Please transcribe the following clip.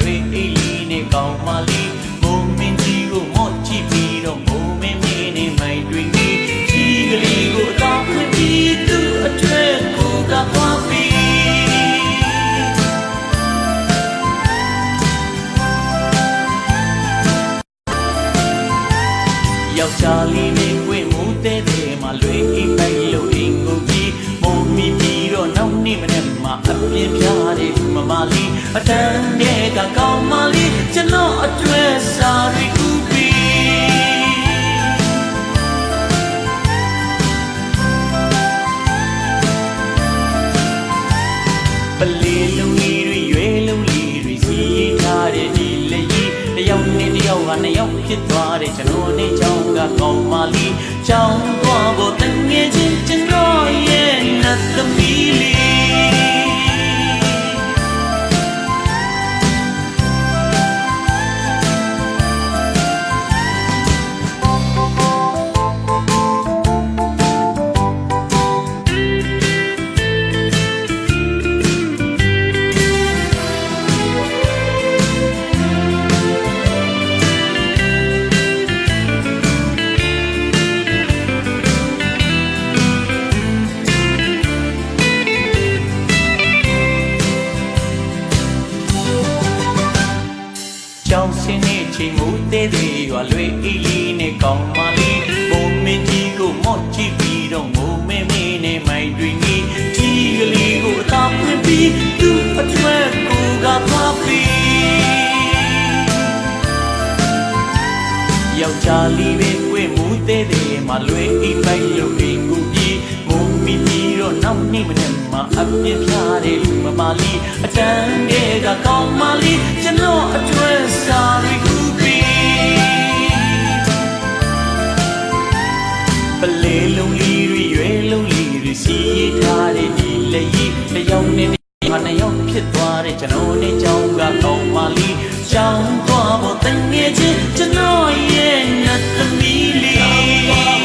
တွေအိလီနဲ့ကောင်းမလေးဘုံမင်းကြီးကိုမော့ချပြီးတော့ဘုံမင်းမင်းနဲ့မိုင်တွင်ကြီးကြီးကလေးကိုအသာဖွင့်ပြီးသူ့အထွေကိုကပွားပြီးယောက်ျားလေးနဲ့တွင်မူတဲ့တဲ့မှာလွေအိပိုင်လို့အင်ကိုကြီးမုံမီပြီးတော့နောက်နေ့မနေ့ ပြင်းပြတဲ့လူမမလေးအတန်းတဲ့ကကောင်းမလေးကျွန်တော်အတွဲစားရီကူပီပလေးလုံးကြီးတွေရွယ်လုံးကြီးတွေစီးထားတဲ့ဒီလေကြီးတယောက်နဲ့တယောက်ကနှစ်ယောက်ဖြစ်သွားတဲ့ကျွန်တော်နဲ့ချောင်းကကောင်းပါလီချောင်းသွားဖို့ ကြောင်စင်းနဲ့ချိန်မှုသေးသေးရွာလွေအီလီနဲ့ကောင်းမလေးဘုံမင်းကြီးကိုမော့ကြည့်ပြီးတော့ငိုမဲမဲနဲ့မိုင်တွင်ကြီးကြီးကလေးကိုအသာဖွင့်ပြီးသူ့အတွက်ကိုကသွားပြီးယောက်ျားလေးပဲကွင့်မှုသေးသေးမှလွေအိပိုက်လို့အိမ်ကူပြီးမုံမီပြီးတော့နောက်နေ့မနေ့မှအပြင်းပြတဲ့လူမမလေးအတန်းတဲ့ကကောင်းမ လေးလုံးလီတွေရွယ်လုံးလီတွေစီရထားတဲ့ဒီလက်ရည်တယောက်နဲ့ငါနှစ်ယောက်ဖြစ်သွားတဲ့ကျွန်တော်နဲ့ကြောင်းကကောင်းပါလီကြောင်းသွားဖို့တငယ်ချင်းကျွန်တော်ရဲ့ငါသမီးလေးသွား